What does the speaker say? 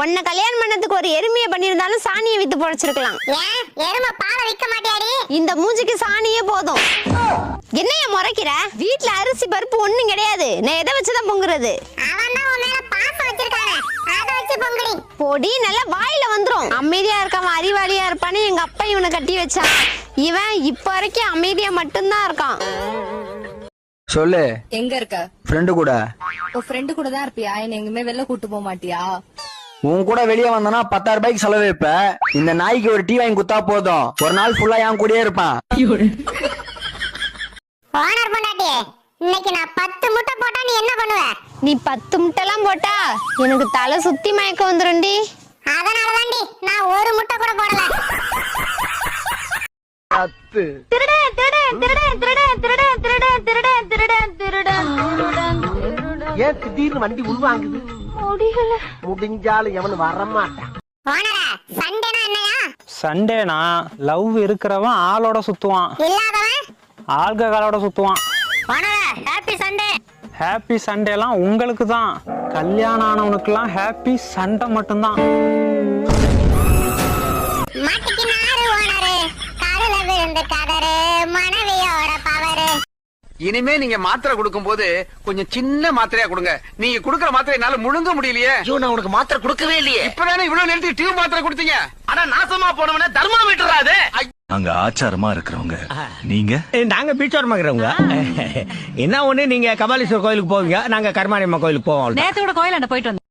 உன்னை கல்யாணம் பண்ணதுக்கு ஒரு எருமையை பண்ணியிருந்தாலும் சாணியை வித்து பொழைச்சிருக்கலாம் எருமை பாலை விற்க மாட்டியாடி? இந்த மூஞ்சிக்கு சாணியே போதும். என்னைய முறைக்கிற? வீட்ல அரிசி பருப்பு ஒண்ணும் கிடையாது. நான் எதை வச்சுதான் பொங்குறது? பொடி நல்லா வாயில வந்துரும். அமைதியா இருக்கவன் அறிவாளியா இருப்பான்னு எங்க அப்பா இவனை கட்டி வச்சான். இவன் இப்ப வரைக்கும் அமைதியா மட்டும்தான் இருக்கான். சொல்லு. எங்க இருக்க? ஃப்ரெண்டு கூட. ஃப்ரெண்டு கூட தான் இருப்பியா? என்ன எங்குமே வெளில கூட்டு போக மாட்டியா? உன் கூட வெளியே வந்தனா பத்தாயிரம் ரூபாய்க்கு செலவு வைப்ப. இந்த நாய்க்கு ஒரு டீ வாங்கி குத்தா போதும். ஒரு நாள் ஃபுல்லா என் கூடயே இருப்பான். ஓனர் பொண்டாட்டி இன்னைக்கு நான் பத்து முட்டை போட்டா நீ என்ன பண்ணுவ? நீ பத்து முட்டைலாம் போட்டா எனக்கு தலை சுத்தி மயக்கம் வந்துரும்டி. அதனால தாண்டி நான் ஒரு முட்டை கூட போடல. ஏன் திடீர்னு வண்டி உள்வாங்குது? முடிஞ்சாலும் எவனு வரமாட்டான். சண்டேனா என்னையா? சண்டேனா லவ் இருக்கிறவன் ஆளோட சுத்துவான். இல்லாதவன்? ஆல்கஹாலோட சுத்துவான். ஹாப்பி சண்டே ஹாப்பி சண்டேலாம் உங்களுக்கு தான் கல்யாணம் ஆனவனுக்குலாம் ஹாப்பி சண்டை மட்டும்தான். மாட்டிக்கினாரு ஓனரு காதுல விழுந்த பவரு இனிமே நீங்க மாத்திரை கொடுக்கும் போது கொஞ்சம் சின்ன மாத்திரையா கொடுங்க. நீங்க குடுக்கற மாத்திரை என்னால முழுங்க முடியலையே. ஐயோ நான் உனக்கு மாத்திரை கொடுக்கவே இல்லையே. இப்பதானே இவ்வளவு நேரத்தி டியூப் மாத்திரை கொடுத்தீங்க? ஆனா நாசமா போனவன தர்மாமீட்டர் அது அங்க ஆச்சாரமா இருக்கிறவங்க. நீங்க? நாங்க பீச்சோரமாக்கிறவங்க. என்ன ஒண்ணு நீங்க கபாலீஸ்வரர் கோயிலுக்கு போவீங்க நாங்க கருமாரியம்மா கோயிலுக்கு போவோம். நேத்து கூட கோயிலாண்ட போயிட்டு வந்தேன்